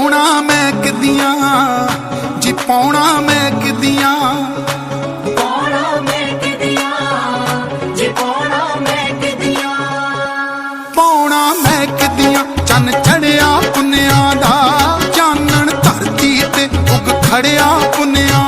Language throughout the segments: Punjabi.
ਪਾਉਣਾ ਮੈਂ ਕਿਦੀਆਂ? ਜੀ ਪਾਉਣਾ ਮੈਂ ਕਿਦੀਆਂ? ਪਾਉਣਾ ਮੈਂ ਕਿਦੀਆਂ? ਚੰਨ ਚੜਿਆ ਪੁੰਨਿਆਂ ਦਾ। ਚਾਨਣ ਧਰਤੀ ਤੇ ਉਗ ਖੜਿਆ ਪੁੰਨਿਆਂ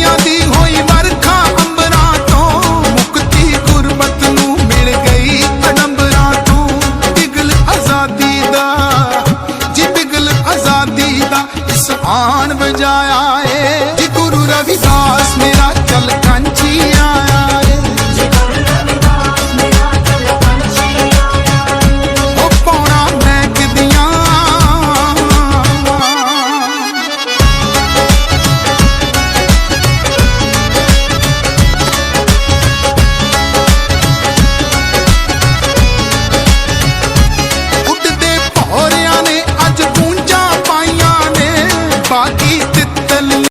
ਦੁਨੀਆ ਦੀ ਹੋਈ ਵਰਖਾ ਅੰਬਰਾਂ ਤੋਂ ਮੁਕਤੀ ਗੁਰਮਤ ਨੂੰ ਮਿਲ ਗਈ ਅਡੰਬਰਾਂ ਤੋਂ। ਬਿਗਲ ਆਜ਼ਾਦੀ ਦਾ, ਜੀ ਆਜ਼ਾਦੀ ਦਾ ਇਸ ਆਣ ਵਜਾਇਆ ਏ।